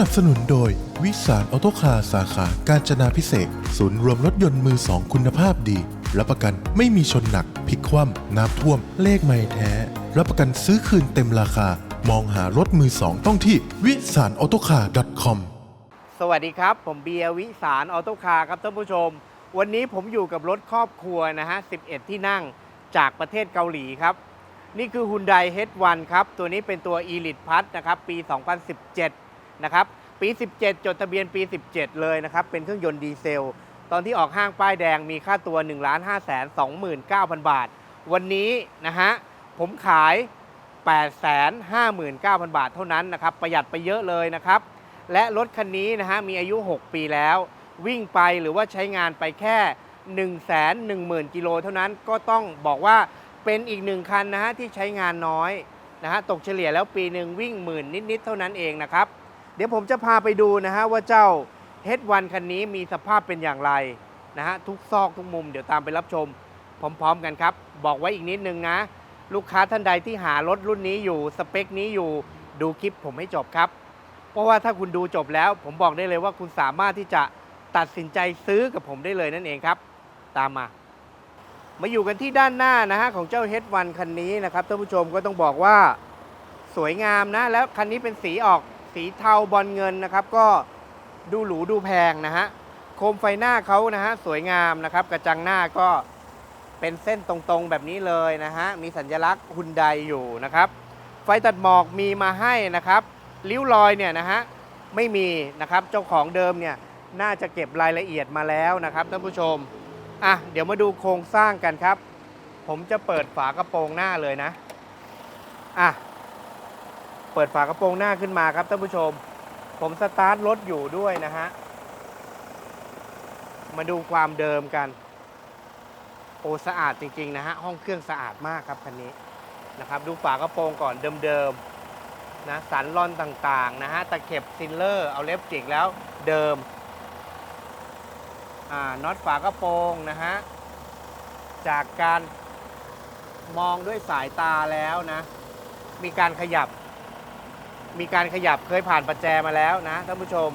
สนับสนุนโดย วิสารออโตคาสาขาการจนาพิเศษศูนย์รวมรถยนต์มือสองคุณภาพดีรับประกันไม่มีชนหนักพลิกคว่ำน้ำท่วม เลขไม่แท้ รับประกันซื้อคืนเต็มราคา มองหารถมือสองต้องที่วิสารออโตคา .com สวัสดีครับ ผมเบียร์วิสารออโต้คาร์ครับท่านผู้ชม วันนี้ผมอยู่กับรถครอบครัวนะฮะ 11 ที่นั่งจากประเทศเกาหลีครับ นี่คือ Hyundai H1 ครับ ตัวนี้เป็นตัว Elite Plus นะครับ ปี 2017 นะครับ ปี 17 จดทะเบียนปี 17 เลยนะครับ เป็นเครื่องยนต์ดีเซล ตอนที่ออกห้างป้ายแดงมีค่าตัว 1 5 2 9 0 0 0 บาท วันนี้นะฮะผมขาย 859,000 บาทเท่านั้นนะครับ ประหยัดไปเยอะเลยนะครับ และรถคันนี้นะฮะมีอายุ 6 ปีแล้ว วิ่งไปหรือว่าใช้งานไปแค่ 1 1 0 0 0 0 กิโลเท่านั้นก็ต้องบอกว่าเป็นอีกหนึ่งคันนะฮะที่ใช้งานน้อยนะฮะตกเฉลี่ยแล้วปีหนึ่งวิ่งหมื่นนิด ๆ เท่านั้นเองนะครับ เดี๋ยวผมจะพาไปดูนะฮะว่าเจ้า H1 คันนี้มีสภาพเป็นอย่างไรนะฮะทุกซอกทุกมุมเดี๋ยวตามไปรับชม พร้อมๆกันครับ บอกไว้อีกนิดนึงนะ ลูกค้าท่านใดที่หารถรุ่นนี้อยู่สเปคนี้อยู่ดูคลิปผมให้จบครับ เพราะว่าถ้าคุณดูจบแล้ว ผมบอกได้เลยว่าคุณสามารถที่จะตัดสินใจซื้อกับผมได้เลยนั่นเองครับ ตามมา มาอยู่กันที่ด้านหน้านะฮะของเจ้า H1 คันนี้นะครับท่านผู้ชมก็ต้องบอกว่าสวยงามนะ แล้วคันนี้เป็นสีออก สีเทาบอลเงินนะครับ ก็ดูหรูดูแพงนะฮะโคมไฟหน้าเขานะฮะสวยงามนะครับ กระจังหน้าก็เป็นเส้นตรงๆแบบนี้เลยนะฮะมีสัญลักษณ์ฮุนไดอยู่นะครับ ไฟตัดหมอกมีมาให้นะครับริ้วรอยเนี่ยนะฮะไม่มีนะครับเจ้าของเดิมเนี่ยน่าจะเก็บรายละเอียดมาแล้วนะครับท่านผู้ชมอะเดี๋ยวมาดูโครงสร้างกันครับ ผมจะเปิดฝากระโปรงหน้าเลยนะอะ ปิดฝากระโปรงหน้าขึ้นมาครับท่านผู้ชม ผมสตาร์ทรถอยู่ด้วยนะฮะ มาดูความเดิมกัน โอสะอาดจริง ๆ นะฮะ ห้องเครื่องสะอาดมากครับคันนี้นะครับ ดูฝากระโปรงก่อนเดิมๆนะสันลอนต่างๆนะฮะตะเข็บซิลเลอร์เอาเล็บจิกแล้วเดิมอ่าน็อตฝากระโปรงนะฮะ จากการมองด้วยสายตาแล้วนะ มีการขยับ มีการขยับเคยผ่านประแจมาแล้วนะท่านผู้ชม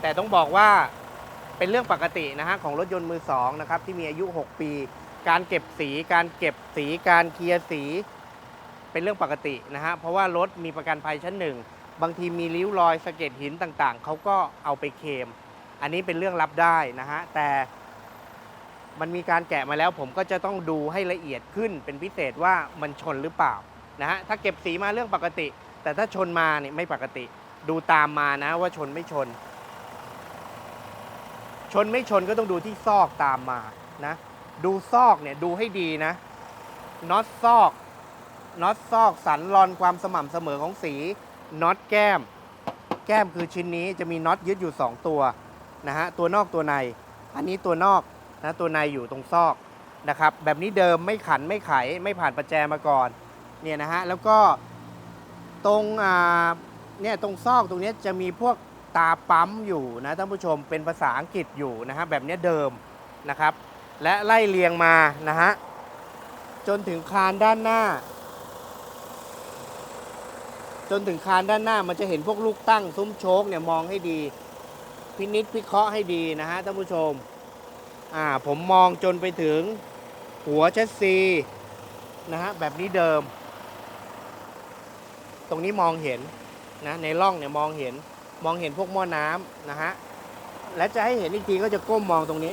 แต่ต้องบอกว่าเป็นเรื่องปกตินะฮะของรถยนต์มือสองนะครับที่มีอายุ 6 ปี การเก็บสี การเก็บสีการเคลียร์สี เป็นเรื่องปกตินะฮะเพราะว่ารถมีประกันภัยชั้นหนึ่งบางทีมีริ้วรอยสะเก็ดหินต่างๆเขาก็เอาไปเคม อันนี้เป็นเรื่องรับได้นะฮะแต่มันมีการแกะมาแล้วผมก็จะต้องดูให้ละเอียดขึ้นเป็นพิเศษว่ามันชนหรือเปล่านะฮะถ้าเก็บสีมาเรื่องปกติ แต่ถ้าชนมาเนี่ยไม่ปกติ ดูตามมานะว่าชนไม่ชน ชนไม่ชนก็ต้องดูที่ซอกตามมานะ ดูซอกเนี่ยดูให้ดีนะน็อตซอกน็อตซอกสันรอนความสม่ำเสมอของสีน็อตแก้ม แก้มคือชิ้นนี้จะมีน็อตยึดอยู่ 2 ตัวนะฮะตัวนอกตัวใน อันนี้ตัวนอกนะตัวในอยู่ตรงซอกนะครับ แบบนี้เดิมไม่ขันไม่ไขไม่ผ่านประแจมาก่อนเนี่ยนะฮะแล้วก็ ตรงเนี่ยตรงซอกตรงนี้จะมีพวกตาปั๊มอยู่นะท่านผู้ชมเป็นภาษาอังกฤษอยู่นะฮะแบบนี้เดิมนะครับ และไล่เรียงมานะฮะจนถึงคานด้านหน้า จนถึงคานด้านหน้ามันจะเห็นพวกลูกตั้งซุ้มโชคเนี่ยมองให้ดี พินิษพิเคราะห์ให้ดีนะฮะท่านผู้ชมอ่าผมมองจนไปถึงหัวแชสซีนะฮะแบบนี้เดิม ตรงนี้มองเห็นนะในร่องเนี่ยมองเห็นมองเห็นพวกหม้อน้ำนะฮะและจะให้เห็นอีกทีก็จะก้มมองตรงนี้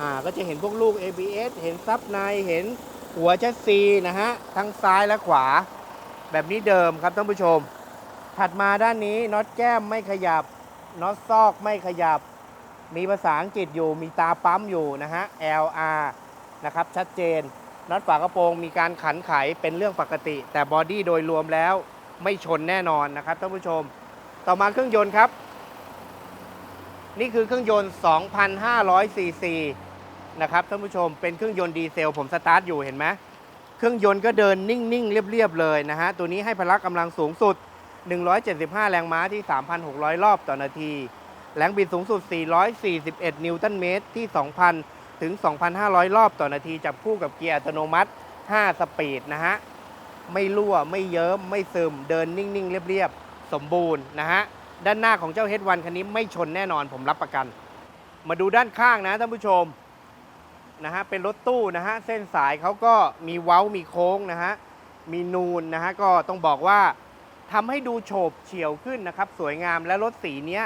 อ่าก็จะเห็นพวกลูก ABS เห็นซับในเห็นหัวแชสซีนะฮะทั้งซ้ายและขวา แบบนี้เดิมครับท่านผู้ชม ถัดมาด้านนี้น็อตแก้มไม่ขยับน็อตซอกไม่ขยับ มีภาษาอังกฤษอยู่มีตาปั๊มอยู่นะฮะ LR นะครับชัดเจน น็อตฝากระโปรงมีการขันไขเป็นเรื่องปกติ แต่บอดี้โดยรวมแล้วไม่ชนแน่นอนนะครับท่านผู้ชม ต่อมาเครื่องยนต์ครับ นี่คือเครื่องยนต์ 2,500 ซีซีนะครับท่านผู้ชมเป็นเครื่องยนต์ดีเซลผมสตาร์ทอยู่เห็นไหมเครื่องยนต์ก็เดินนิ่ง ๆ เรียบ ๆ เลยนะฮะ ตัวนี้ให้พละกำลังสูงสุด 175 แรงม้าที่ 3,600 รอบต่อนาที แรงบิดสูงสุด 441 นิวตันเมตรที่2,000 ถึง 2,500 รอบต่อนาทีจับคู่กับเกียร์อัตโนมัติ 5 สปีดนะฮะ ไม่รั่ว ไม่เยิ้ม ไม่ซึม เดินนิ่ง ๆ เรียบ ๆ สมบูรณ์นะฮะ ด้านหน้าของเจ้า H1 คันนี้ไม่ชนแน่นอนผมรับประกัน มาดูด้านข้างนะท่านผู้ชมนะฮะ เป็นรถตู้นะฮะ เส้นสายเขาก็มีเว้า มีโค้งนะฮะ มีนูนนะฮะ ก็ต้องบอกว่าทำให้ดูโฉบเฉี่ยวขึ้นนะครับ สวยงามและรถสีเนี้ย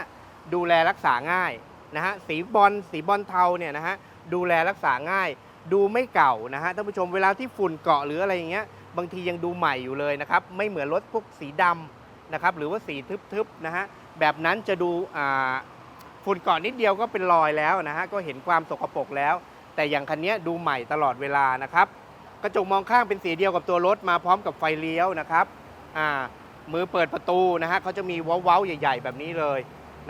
ดูแลรักษาง่ายนะฮะ สีบอลสีบอลเทาเนี่ยนะฮะ ดูแลรักษาง่าย ดูไม่เก่านะฮะท่านผู้ชมเวลาที่ฝุ่นเกาะหรืออะไรอย่างเงี้ยบางทียังดูใหม่อยู่เลยนะครับ ไม่เหมือนรถพวกสีดำนะครับหรือว่าสีทึบๆนะฮะแบบนั้นจะดูฝุ่นเกาะนิดเดียวก็เป็นรอยแล้วนะฮะก็เห็นความสกปรกแล้ว แต่อย่างคันนี้ดูใหม่ตลอดเวลานะครับกระจกมองข้างเป็นสีเดียวกับตัวรถมาพร้อมกับไฟเลี้ยวนะครับมือเปิดประตูนะฮะเขาจะมีเว้าๆใหญ่ ๆ แบบนี้เลย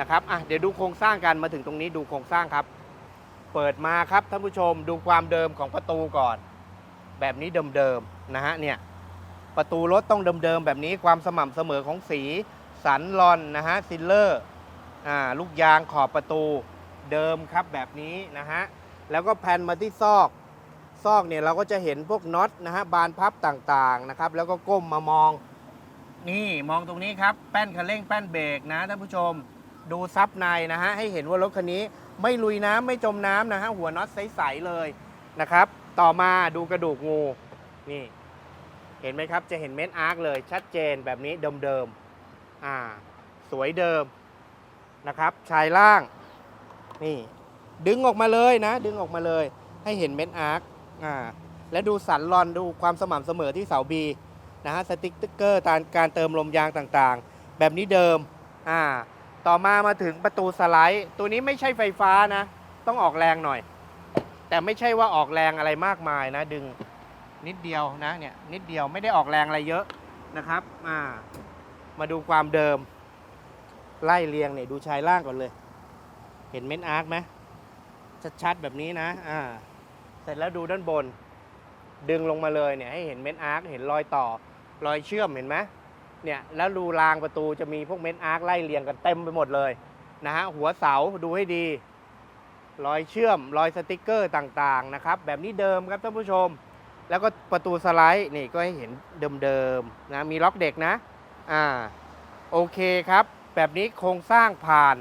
นะครับอะเดี๋ยวดูโครงสร้างกันมาถึงตรงนี้ดูโครงสร้างครับ เปิดมาครับท่านผู้ชมดูความเดิมของประตูก่อน แบบนี้เดิมๆนะฮะเนี่ยประตูรถต้องเดิมๆแบบนี้ความสม่ำเสมอของสี สันลอนนะฮะซิลเลอร์อ่าลูกยางขอบประตูเดิมครับแบบนี้นะฮะแล้วก็แผ่นมาที่ซอกซอกเนี่ยเราก็จะเห็นพวกน็อตนะฮะบานพับต่างๆนะครับแล้วก็ก้มมามอง นี่มองตรงนี้ครับ แป้นคันเร่งแป้นเบรกนะท่านผู้ชม ดูซับในนะฮะให้เห็นว่ารถคันนี้ไม่ลุยน้ำไม่จมน้ำนะฮะหัวน็อตใสๆเลยนะครับ ต่อมาดูกระดูกงูนี่ เห็นไหมครับจะเห็นเม็ดอาร์คเลยชัดเจนแบบนี้เดิมๆอ่า สวยเดิมนะครับ ชายล่าง นี่ ดึงออกมาเลยนะ ดึงออกมาเลย ให้เห็นเม็ดอาร์คอ่าและดูสันลอนดูความสม่ำเสมอที่เสาบีนะฮะสติ๊กเกอร์การการเติมลมยางต่างๆ แบบนี้เดิมอ่า ต่อมามาถึงประตูสไลด์ ตัวนี้ไม่ใช่ไฟฟ้านะ ต้องออกแรงหน่อย แต่ไม่ใช่ว่าออกแรงอะไรมากมายนะ ดึงนิดเดียวนะเนี่ยนิดเดียวไม่ได้ออกแรงอะไรเยอะนะครับอ่ามาดูความเดิม ไล่เรียงเนี่ยดูชายล่างก่อนเลย เห็นเม้นอาร์คไหมชัดๆแบบนี้นะอ่าเสร็จแล้วดูด้านบน ดึงลงมาเลยเนี่ยให้เห็นเม้นอาร์คเห็นรอยต่อ รอยเชื่อมเห็นไหม เนี่ยแล้วรูรางประตูจะมีพวกเม้นอาร์คไล่เรียงกันเต็มไปหมดเลยนะฮะหัวเสาดูให้ดี รอยเชื่อม รอยสติกเกอร์ต่างๆนะครับ แบบนี้เดิมครับท่านผู้ชม แล้วก็ประตูสไลด์นี่ก็ให้เห็นเดิมๆนะมีล็อกเด็กนะอ่าโอเคครับ แบบนี้โครงสร้างผ่าน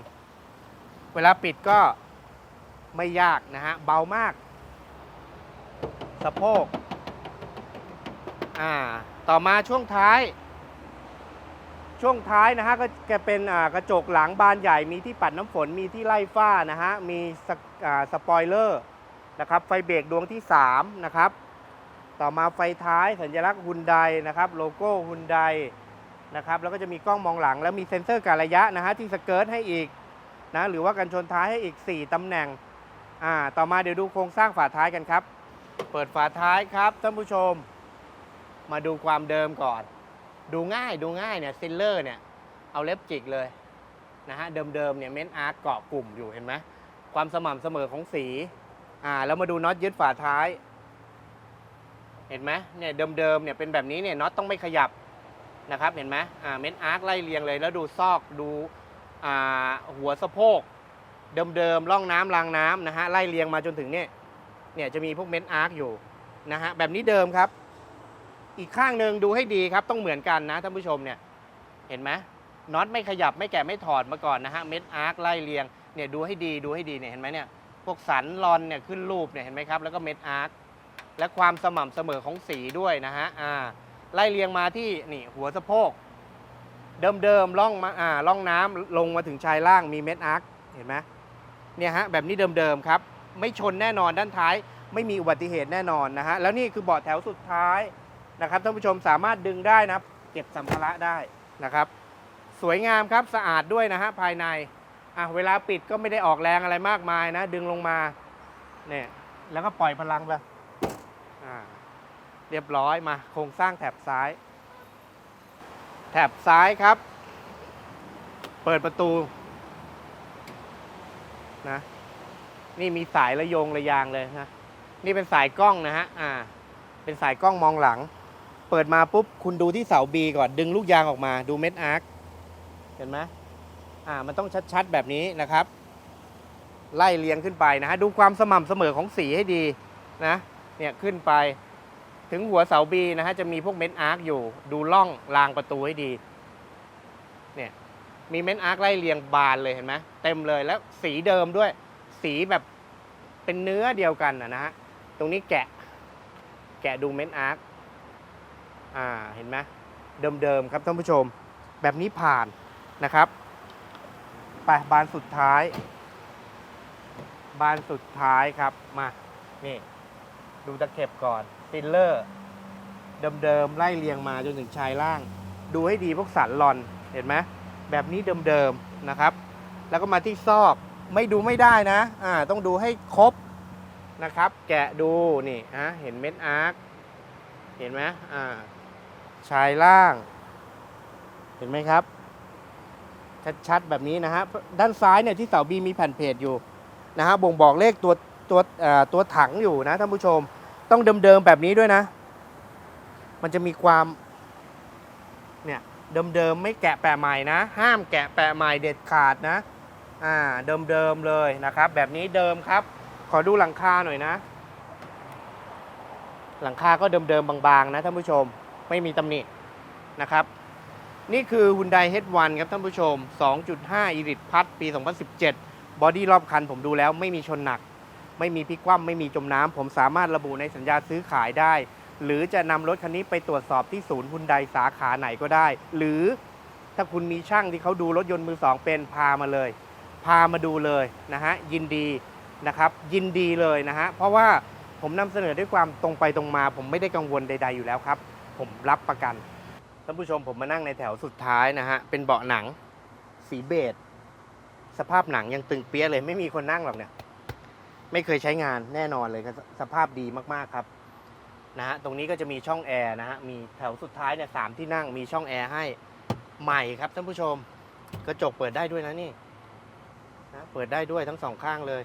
เวลาปิดก็ไม่ยากนะฮะเบามาก สะโพกอ่าต่อมาช่วงท้าย ช่วงท้ายนะฮะก็จะเป็นกระจกหลังบานใหญ่มีที่ปัดน้ำฝนมีที่ไล่ฝ้านะฮะมีสปอยเลอร์นะครับไฟเบรกดวงที่3นะครับต่อมาไฟท้ายสัญลักษณ์ฮุนไดนะครับโลโก้ฮุนไดนะครับแล้วก็จะมีกล้องมองหลัง แล้วมีเซ็นเซอร์การระยะนะฮะที่สเกิร์ตให้อีกนะหรือว่ากันชนท้ายให้อีก 4ตำแหน่งอ่าต่อมาเดี๋ยวดูโครงสร้างฝาท้ายกันครับ เปิดฝาท้ายครับท่านผู้ชม มาดูความเดิมก่อน ดูง่ายดูง่ายเนี่ยซิลเลอร์เนี่ยเอาเล็บจิกเลยนะฮะเดิมๆเนี่ยเม้นอาร์เกาะกลุ่มอยู่เห็นไหมความสม่ำเสมอของสีอ่าแล้วมาดูน็อตยึดฝาท้าย เห็นไหมเนี่ยเดิมๆเนี่ยเป็นแบบนี้เนี่ยน็อตต้องไม่ขยับนะครับเห็นไหมอ่าเม้นอาร์คไล่เรียงเลยแล้วดูซอกดูอ่าหัวสะโพก เดิมๆร่องน้ำรางน้ำนะฮะไล่เรียงมาจนถึงเนี่ยเนี่ยจะมีพวกเม้นอาร์คอยู่นะฮะแบบนี้เดิมครับ อีกข้างหนึ่งดูให้ดีครับต้องเหมือนกันนะท่านผู้ชมเนี่ยเห็นไหมน็อตไม่ขยับไม่แกะไม่ถอดมาก่อนนะฮะเม็ดอาร์คไล่เรียงเนี่ยดูให้ดีดูให้ดีเนี่ยเห็นไหมเนี่ยพวกสันลอนเนี่ยขึ้นรูปเนี่ยเห็นไหมครับแล้วก็เม็ดอาร์คและความสม่ำเสมอของสีด้วยนะฮะอ่าไล่เรียงมาที่นี่หัวสะโพก เดิมๆล่องมาอ่าล่องน้ำลงมาถึงชายล่างมีเม็ดอาร์คเห็นไหมเนี่ยฮะแบบนี้เดิมๆครับ ไม่ชนแน่นอนด้านท้าย ไม่มีอุบัติเหตุแน่นอนนะฮะแล้วนี่คือเบาะแถวสุดท้าย นะครับท่านผู้ชมสามารถดึงได้นะเก็บสัมภาระได้นะครับ สวยงามครับสะอาดด้วยนะฮะภายในอะเวลาปิดก็ไม่ได้ออกแรงอะไรมากมายนะ ดึงลงมาเนี่ยแล้วก็ปล่อยพลังไปอ่าเรียบร้อยมาโครงสร้างแถบซ้าย แถบซ้ายครับ เปิดประตูนะนี่มีสายระยงระยางเลยนะนี่เป็นสายกล้องนะฮะอ่าเป็นสายกล้องมองหลัง เปิดมาปุ๊บคุณดูที่เสา B ก่อนดึงลูกยางออกมาดูเม็ดอาร์คเห็นไหมอ่ามันต้องชัดๆแบบนี้นะครับ ไล่เรียงขึ้นไปนะฮะดูความสม่ำเสมอของสีให้ดีนะเนี่ยขึ้นไปถึงหัวเสาบีนะฮะจะมีพวกเม็ดอาร์คอยู่ ดูล่องรางประตูให้ดีเนี่ยมีเม้นอาร์คไล่เรียงบานเลยเห็นไหมเต็มเลยแล้วสีเดิมด้วย สีแบบเป็นเนื้อเดียวกันนะฮะตรงนี้แกะ แกะดูเม้นอาร์ค อ่าเห็นไหมเดิมๆครับท่านผู้ชม แบบนี้ผ่านนะครับไปบานสุดท้าย บานสุดท้ายครับมานี่ดูตะเข็บก่อนฟิลเลอร์เดิมๆไล่เรียงมาจนถึงชายล่าง ดูให้ดีพวกสันหลอนเห็นไหมแบบนี้เดิมๆนะครับ แล้วก็มาที่ซอกไม่ดูไม่ได้นะอ่าต้องดูให้ครบนะครับ แกะดูนี่ฮะเห็นเม็ดอาร์คเห็นไหมอ่า ชายล่าง เห็นไหมครับ ชัดๆแบบนี้นะฮะ ด้านซ้ายเนี่ยที่เสาบีมีแผ่นเพจอยู่นะฮะบ่งบอกเลขตัวตัวตัวถังอยู่นะท่านผู้ชม ต้องเดิมๆแบบนี้ด้วยนะ มันจะมีความเนี่ยเดิมๆไม่แกะแปะใหม่นะ ห้ามแกะแปะใหม่เด็ดขาดนะอ่าเดิมๆเลยนะครับ แบบนี้เดิมครับ ขอดูหลังคาหน่อยนะ หลังคาก็เดิมๆบางๆนะท่านผู้ชม ไม่มีตำหนินะครับ นี่คือ Hyundai H1 ครับท่านผู้ชม 2.5 e l i t พัดปี 2017 บอดี้รอบคันผมดูแล้วไม่มีชนหนัก ไม่มีพลิกคว่ำไม่มีจมน้ำผมสามารถระบุในสัญญาซื้อขายได้ หรือจะนำรถคันนี้ไปตรวจสอบที่ศูนย์ Hyundai สาขาไหนก็ได้ หรือถ้าคุณมีช่างที่เขาดูรถยนต์มือสองเป็นพามาเลย พามาดูเลยนะฮะยินดีนะครับยินดีเลยนะฮะเพราะว่าผมนำเสนอด้วยความตรงไปตรงมา ผมไม่ได้กังวลใด ๆอยู่แล้วครับ ผมรับประกันท่านผู้ชมผมมานั่งในแถวสุดท้ายนะฮะ เป็นเบาะหนัง สีเบจสภาพหนังยังตึงเปี้ยเลย ไม่มีคนนั่งหรอกเนี่ย ไม่เคยใช้งานแน่นอนเลยครับสภาพดีมากๆครับนะฮะตรงนี้ก็จะมีช่องแอร์นะฮะมีแถวสุดท้ายเนี่ยสามที่นั่งมีช่องแอร์ให้ใหม่ครับท่านผู้ชมกระจกเปิดได้ด้วยนะนี่นะเปิดได้ด้วยทั้งสองข้างเลย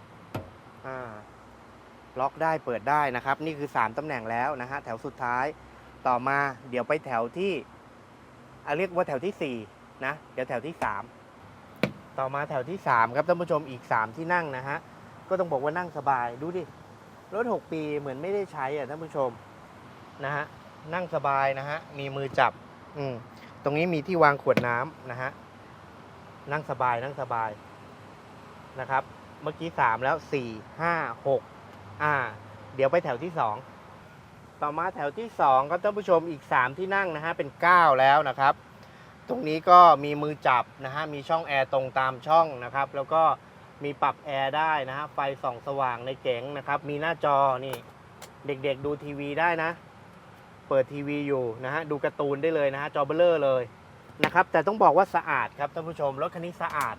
อ่าล็อกได้เปิดได้นะครับ นี่คือ 3ตำแหน่งแล้วนะฮะแถวสุดท้าย ต่อมาเดี๋ยวไปแถวที่อะเรียกว่าแถวที่สี่นะเดี๋ยวแถวที่สามต่อมาแถวที่สามครับท่านผู้ชมอีกสามที่นั่งนะฮะก็ต้องบอกว่านั่งสบายดูดิรถหกปีเหมือนไม่ได้ใช้อะท่านผู้ชมนะฮะนั่งสบายนะฮะมีมือจับอืมตรงนี้มีที่วางขวดน้ำนะฮะนั่งสบายนั่งสบายนะครับ เมื่อกี้สามแล้วสี่ห้าหกอ่า เดี๋ยวไปแถวที่สอง ต่อมาแถวที่ 2 ครับท่านผู้ชมอีก 3 ที่นั่งนะฮะเป็น 9 แล้วนะครับ ตรงนี้ก็มีมือจับนะฮะมีช่องแอร์ตรงตามช่องนะครับ แล้วก็มีปรับแอร์ได้นะฮะไฟส่องสว่างในเก๋งนะครับ มีหน้าจอนี่เด็กๆดูทีวีได้นะ เปิดทีวีอยู่นะฮะดูการ์ตูนได้เลยนะฮะจอเบลเลอร์เลยนะครับ แต่ต้องบอกว่าสะอาดครับท่านผู้ชมรถคันนี้สะอาด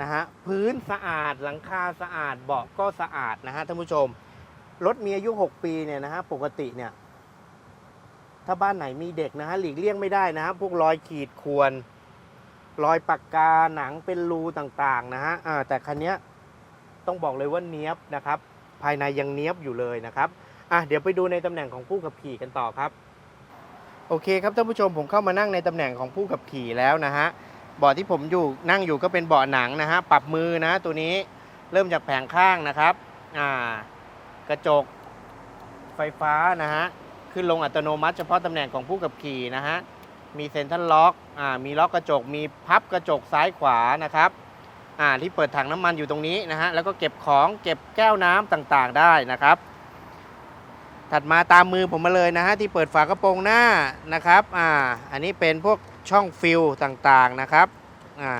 นะฮะพื้นสะอาดหลังคาสะอาดเบาะก็สะอาดนะฮะท่านผู้ชม รถมีอายุ 6 ปีเนี่ยนะฮะปกติเนี่ยถ้าบ้านไหนมีเด็กนะฮะหลีกเลี่ยงไม่ได้นะฮะพวกรอยขีดข่วนรอยปากกาหนังเป็นรูต่างๆนะฮะแต่คันนี้ต้องบอกเลยว่าเนี้ยบนะครับ ภายในยังเนี้ยบอยู่เลยนะครับอะเดี๋ยวไปดูในตำแหน่งของผู้ขับขี่กันต่อครับ โอเคครับท่านผู้ชมผมเข้ามานั่งในตำแหน่งของผู้ขับขี่แล้วนะฮะเบาะที่ผมอยู่นั่งอยู่ก็เป็นเบาะหนังนะฮะปรับมือนะตัวนี้เริ่มจากแผงข้างนะครับอ่า กระจกไฟฟ้านะฮะ ขึ้นลงอัตโนมัติเฉพาะตำแหน่งของผู้ขับขี่นะฮะ มีเซ็นทรัลล็อกอ่ามีล็อกกระจก มีพับกระจกซ้ายขวานะครับอ่าที่เปิดถังน้ำมันอยู่ตรงนี้นะฮะ แล้วก็เก็บของเก็บแก้วน้ำต่างๆได้นะครับ ถัดมาตามมือผมมาเลยนะฮะ ที่เปิดฝากระโปรงหน้านะครับอ่าอันนี้เป็นพวกช่องฟิลต่างๆนะครับอ่า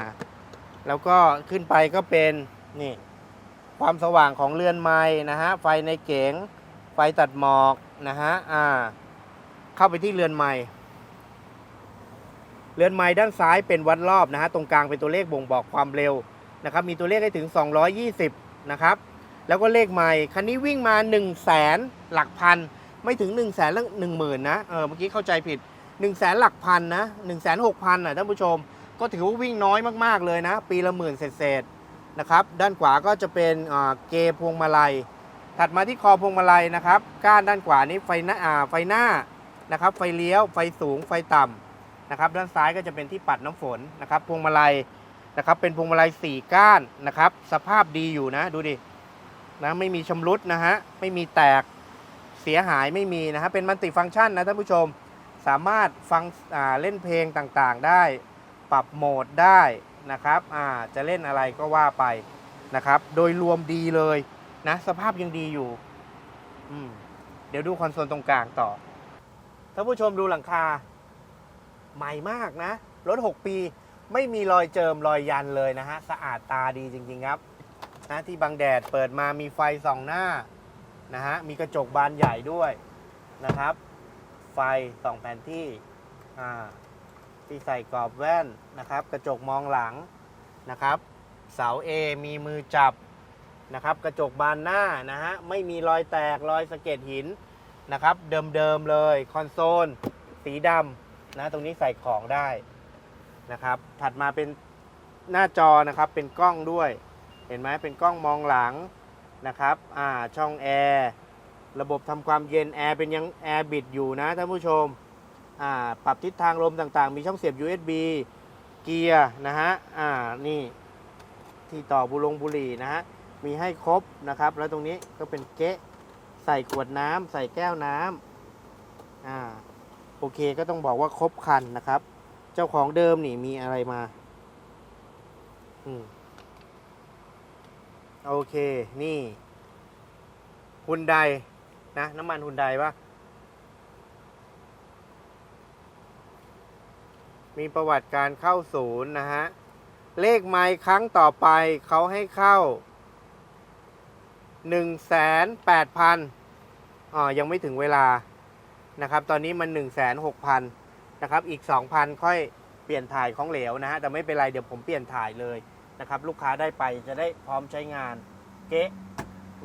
แล้วก็ขึ้นไปก็เป็นนี่ ความสว่างของเรือนไม้นะฮะไฟในเก๋งไฟตัดหมอกนะฮะอ่าเข้าไปที่เรือนไม้เรือนไม้ด้านซ้ายเป็นวัดรอบนะฮะตรงกลางเป็นตัวเลขบ่งบอกความเร็วนะครับมีตัวเลขให้ถึง 220 นะครับ แล้วก็เลขไม้คันนี้วิ่งมา 1 0 0 0 0แสนหลักพันไม่ถึง 1 0 0 0 0แสนละหนึ่งหมื่นนะเออเมื่อกี้เข้าใจผิด 1 0 0 0 0แสนหลักพันนะ1 6 0 0 0อะท่านผู้ชม ก็ถือว่าวิ่งน้อยมากๆเลยนะ ปีละหมื่นเศษๆ นะครับ ด้านขวาก็จะเป็นเกพวงมาลัย ถัดมาที่คอพวงมาลัยนะครับ ก้านด้านขวานี้ไฟหน้าไฟหน้านะครับ ไฟเลี้ยว ไฟสูง ไฟต่ำนะครับ ด้านซ้ายก็จะเป็นที่ปัดน้ำฝนนะครับ พวงมาลัยนะครับ เป็นพวงมาลัยสี่ก้านนะครับ สภาพดีอยู่นะ ดูดิ นะ ไม่มีชำรุดนะฮะ ไม่มีแตก เสียหายไม่มีนะฮะ เป็นมัลติฟังก์ชันนะท่านผู้ชม สามารถฟังเล่นเพลงต่างๆ ได้ ปรับโหมดได้ นะครับอ่าจะเล่นอะไรก็ว่าไปนะครับ โดยรวมดีเลยนะ สภาพยังดีอยู่อืมเดี๋ยวดูคอนโซลตรงกลางต่อท่านผู้ชมดูหลังคา ใหม่มากนะ รถ 6 ปีไม่มีรอยเจิมรอยยันเลยนะฮะ สะอาดตาดีจริง ๆครับนะที่บังแดดเปิดมามีไฟส่องหน้านะฮะ มีกระจกบานใหญ่ด้วยนะครับ ไฟส่องแผนที่อ่า ที่ใส่กรอบแว่นนะครับ กระจกมองหลังนะครับ เสา A มีมือจับนะครับ กระจกบานหน้านะฮะไม่มีรอยแตกรอยสะเก็ดหินนะครับ เดิมๆเลยคอนโซล สีดำนะตรงนี้ใส่ของได้นะครับ ถัดมาเป็นหน้าจอนะครับเป็นกล้องด้วย เห็นไหมเป็นกล้องมองหลังนะครับอ่าช่องแอร์ระบบทำความเย็นแอร์เป็นยังแอร์บิดอยู่นะท่านผู้ชม ปรับทิศทางลมต่างๆ มีช่องเสียบ USB เกียร์นะฮะอ่านี่ที่ต่อบุลงบุหรี่นะฮะมีให้ครบนะครับ แล้วตรงนี้ก็เป็นเก๊ะใส่ขวดน้ำใส่แก้วน้ำอ่าโอเคก็ต้องบอกว่าครบคันนะครับ เจ้าของเดิมนี่มีอะไรมาอืมโอเค นี่ฮุนไดนะ น้ำมันฮุนไดปะ มีประวัติการเข้าศูนย์นะฮะ เลขไมล์ครั้งต่อไปเขาให้เข้า 1 8 0 0 0อ๋อยังไม่ถึงเวลานะครับ ตอนนี้มัน 1 6 0 0 0นะครับ อีก 2,000 ค่อยเปลี่ยนถ่ายของเหลวนะฮะ แต่ไม่เป็นไร เดี๋ยวผมเปลี่ยนถ่ายเลยนะครับ ลูกค้าได้ไปจะได้พร้อมใช้งาน เก๊ะ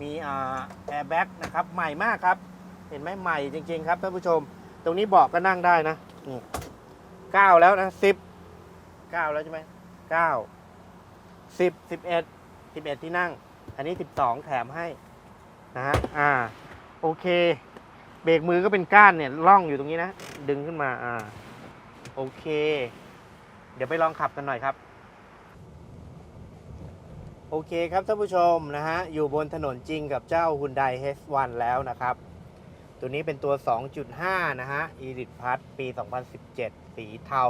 มีอ่าแอร์แบ็กนะครับ ใหม่มากครับ เห็นไหมใหม่จริง ๆ ครับท่านผู้ชม ตรงนี้เบาะก็นั่งได้นะนี่ เก้าแล้วนะสิบเก้าแล้วใช่ไหมเก้าสิบสิบเอ็ดสิบเอ็ดที่นั่ง อันนี้สิบสองแถมให้นะฮะอ่า โอเค เบรกมือก็เป็นก้านเนี่ยล่องอยู่ตรงนี้นะ ดึงขึ้นมาอ่า โอเค เดี๋ยวไปลองขับกันหน่อยครับ โอเคครับท่านผู้ชมนะฮะ อยู่บนถนนจริงกับเจ้า Hyundai H1 แล้วนะครับ ตัวนี้เป็นตัว 2.5 นะฮะ e l i t e Plus ปี 2017 สีเทา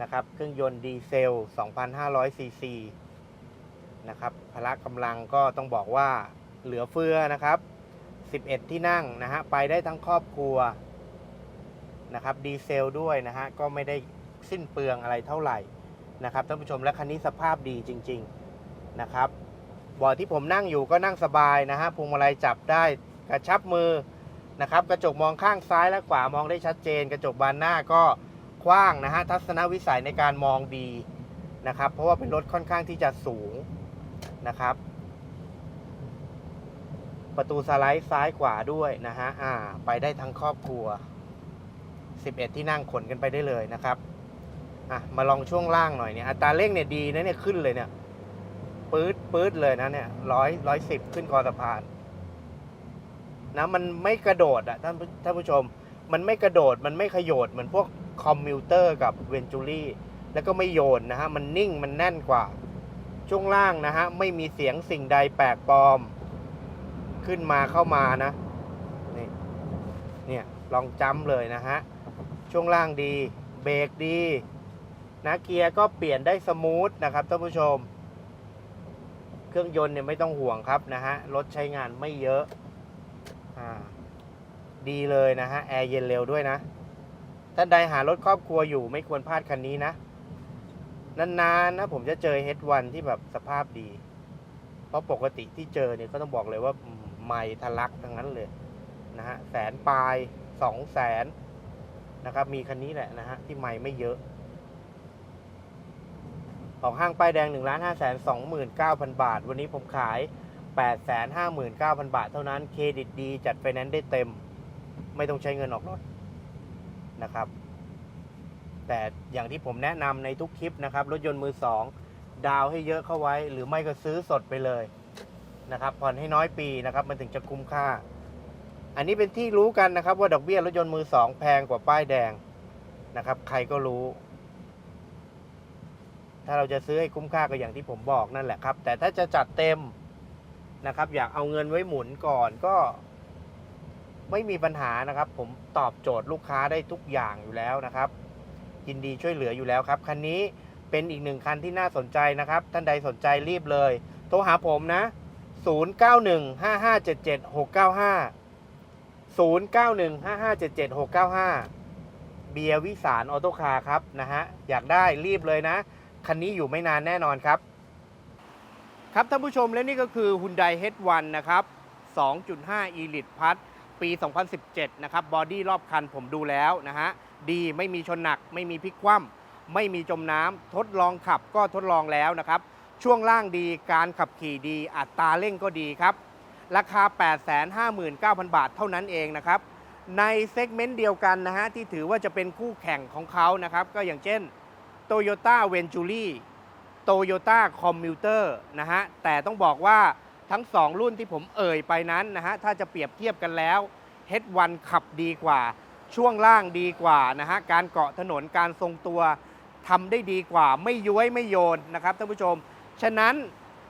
นะครับ เครื่องยนต์ดีเซล 2,500 ซีซี นะครับ พละกำลังก็ต้องบอกว่าเหลือเฟือนะครับ 11 ที่นั่งนะฮะ ไปได้ทั้งครอบครัว นะครับ ดีเซลด้วยนะฮะ ก็ไม่ได้สิ้นเปลืองอะไรเท่าไหร่ นะครับท่านผู้ชมและคันนี้สภาพดีจริง ๆ นะครับเบาะที่ผมนั่งอยู่ก็นั่งสบายนะฮะพวงมาลัยจับได้กระชับมือ นะครับ กระจกมองข้างซ้ายและขวามองได้ชัดเจน กระจกบานหน้าก็กว้างนะฮะทัศนวิสัยในการมองดีนะครับ เพราะว่าเป็นรถค่อนข้างที่จะสูงนะครับ ประตูสไลด์ซ้ายขวาด้วยนะฮะอ่า ไปได้ทั้งครอบครัว 11 ที่นั่งขนกันไปได้เลยนะครับอะมาลองช่วงล่างหน่อยเนี่ยอัตราเร่งเนี่ยดีนะเนี่ยขึ้นเลยเนี่ยปื๊ดปื๊ดเลยนะเนี่ยร้อยร้อยสิบขึ้นคอสะพาน นะมันไม่กระโดดอะท่านท่านผู้ชม มันไม่กระโดดมันไม่ขยโยดเหมือนพวกคอมมิวเตอร์กับเวนจูรี่แล้วก็ไม่โยนนะฮะ มันนิ่งมันแน่นกว่า ช่วงล่างนะฮะ ไม่มีเสียงสิ่งใดแปลกปลอม ขึ้นมาเข้ามานะ นี่เนี่ยลองจำเลยนะฮะ ช่วงล่างดี เบรกดีนะเกียร์ก็เปลี่ยนได้สมูทนะครับท่านผู้ชม เครื่องยนต์เนี่ยไม่ต้องห่วงครับนะฮะ รถใช้งานไม่เยอะ อ่าดีเลยนะฮะแอร์เย็นเร็วด้วยนะท่านใดหารถครอบครัวอยู่ไม่ควรพลาดคันนี้นะ นานๆนะผมจะเจอ H1 ที่แบบสภาพดี เพราะปกติที่เจอเนี่ยก็ต้องบอกเลยว่าอืมใหม่ทะลักทั้งนั้นเลยนะฮะแสนปลายสองแสนนะครับมีคันนี้แหละนะฮะที่ใหม่ไม่เยอะ ของห้างป้ายแดง1 5 2 9 0 0 0บาท วันนี้ผมขาย 8 5 9 0 0 0 บาทเท่านั้นเครดิตดีจัดไฟแนนซ์ได้เต็ม ไม่ต้องใช้เงินออกรถนะครับ แต่อย่างที่ผมแนะนำในทุกคลิปนะครับ รถยนต์มือ2ดาวให้เยอะเข้าไว้ หรือไม่ก็ซื้อสดไปเลยนะครับผ่อนให้น้อยปีนะครับมันถึงจะคุ้มค่า อันนี้เป็นที่รู้กันนะครับ ว่าดอกเบี้ยรถยนต์มือ2แพงกว่าป้ายแดงนะครับ ใครก็รู้ ถ้าเราจะซื้อให้คุ้มค่าก็อย่างที่ผมบอกนั่นแหละครับ แต่ถ้าจะจัดเต็ม นะครับ อยากเอาเงินไว้หมุนก่อนก็ ไม่มีปัญหานะครับ ผมตอบโจทย์ลูกค้าได้ทุกอย่างอยู่แล้วนะครับ ยินดีช่วยเหลืออยู่แล้วครับคันนี้เป็นอีกหนึ่งคันที่น่าสนใจนะครับ ท่านใดสนใจรีบเลย โทรหาผมนะ 0915577695เบียร์วิสารออโตคาร์ครับนะฮะอยากได้รีบเลยนะ คันนี้อยู่ไม่นานแน่นอนครับ ครับท่านผู้ชมและนี่ก็คือ Hyundai H1 นะครับ 2.5 Elite Plus ปี 2017 นะครับบอดี้รอบคันผมดูแล้วนะฮะ ดีไม่มีชนหนัก ไม่มีพลิกคว่ำไม่มีจมน้ำทดลองขับก็ทดลองแล้วนะครับ ช่วงล่างดีการขับขี่ดีอัตราเร่งก็ดีครับ ราคา 859,000 บาทเท่านั้นเองนะครับ ในเซกเมนต์เดียวกันนะฮะ ที่ถือว่าจะเป็นคู่แข่งของเขานะครับ ก็อย่างเช่น Toyota Venturi Toyota Commuter นะฮะ แต่ต้องบอกว่าทั้ง 2 รุ่นที่ผมเอ่ยไปนั้นนะฮะ ถ้าจะเปรียบเทียบกันแล้ว H1 ขับดีกว่า ช่วงล่างดีกว่านะฮะ การเกาะถนนการทรงตัวทำได้ดีกว่า ไม่ย้วยไม่โยนนะครับท่านผู้ชม ฉะนั้น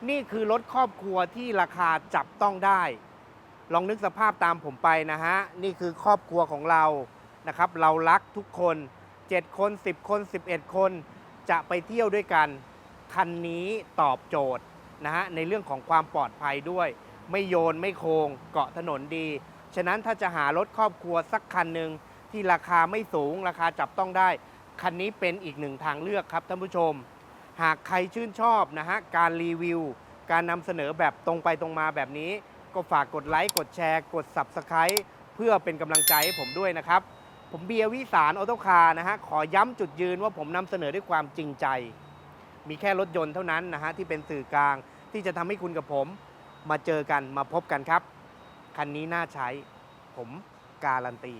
นี่คือรถครอบครัวที่ราคาจับต้องได้ ลองนึกสภาพตามผมไปนะฮะ นี่คือครอบครัวของเรานะครับ เรารักทุกคน 7 คน 10 คน 11 คน จะไปเที่ยวด้วยกัน คันนี้ตอบโจทย์นะฮะในเรื่องของความปลอดภัยด้วย ไม่โยนไม่โคงเกาะถนนดี ฉะนั้นถ้าจะหารถครอบครัวสักคันหนึ่งที่ราคาไม่สูงราคาจับต้องได้ คันนี้เป็นอีกหนึ่งทางเลือกครับท่านผู้ชม หากใครชื่นชอบนะฮะการรีวิว การนำเสนอแบบตรงไปตรงมาแบบนี้ ก็ฝากกดไลค์กดแชร์ กด Subscribe เพื่อเป็นกำลังใจให้ผมด้วยนะครับ ผมเบียร์วิสารออโตคาร์นะฮะขอย้ำจุดยืนว่าผมนำเสนอด้วยความจริงใจ มีแค่รถยนต์เท่านั้นนะฮะที่เป็นสื่อกลางที่จะทำให้คุณกับผมมาเจอกันมาพบกันครับ คันนี้น่าใช้ผมการันตี